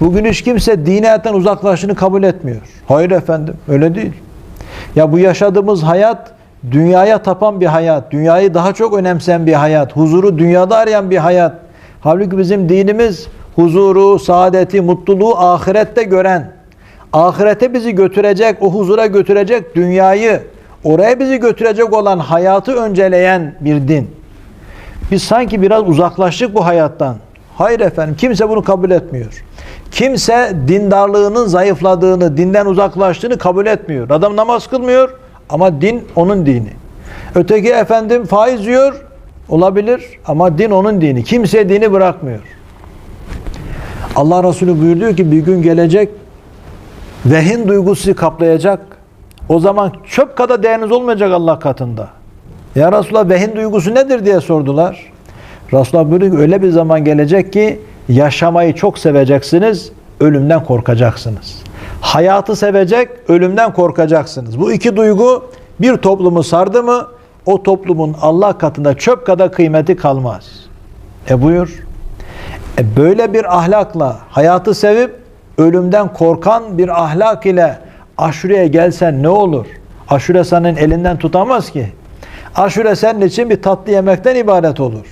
Bugün hiç kimse diniyetten uzaklaştığını kabul etmiyor. Hayır efendim, öyle değil. Ya bu yaşadığımız hayat dünyaya tapan bir hayat, dünyayı daha çok önemseyen bir hayat, huzuru dünyada arayan bir hayat. Halbuki bizim dinimiz huzuru, saadeti, mutluluğu ahirette gören, ahirete bizi götürecek, o huzura götürecek dünyayı, oraya bizi götürecek olan hayatı önceleyen bir din. Biz sanki biraz uzaklaştık bu hayattan. Hayır efendim, kimse bunu kabul etmiyor. Kimse dindarlığının zayıfladığını, dinden uzaklaştığını kabul etmiyor. Adam namaz kılmıyor ama din onun dini. Öteki efendim faiz yiyor, olabilir ama din onun dini. Kimse dini bırakmıyor. Allah Resulü buyuruyor ki bir gün gelecek vehin duygusu kaplayacak. O zaman çöp kadar değeriniz olmayacak Allah katında. Ya Resulallah vehin duygusu nedir diye sordular. Resulullah buyuruyor ki öyle bir zaman gelecek ki yaşamayı çok seveceksiniz, ölümden korkacaksınız. Hayatı sevecek, ölümden korkacaksınız. Bu iki duygu bir toplumu sardı mı o toplumun Allah katında çöp kadar kıymeti kalmaz. E buyur. E böyle bir ahlakla hayatı sevip ölümden korkan bir ahlak ile aşureye gelsen ne olur? Aşure senin elinden tutamaz ki. Aşure senin için bir tatlı yemekten ibaret olur.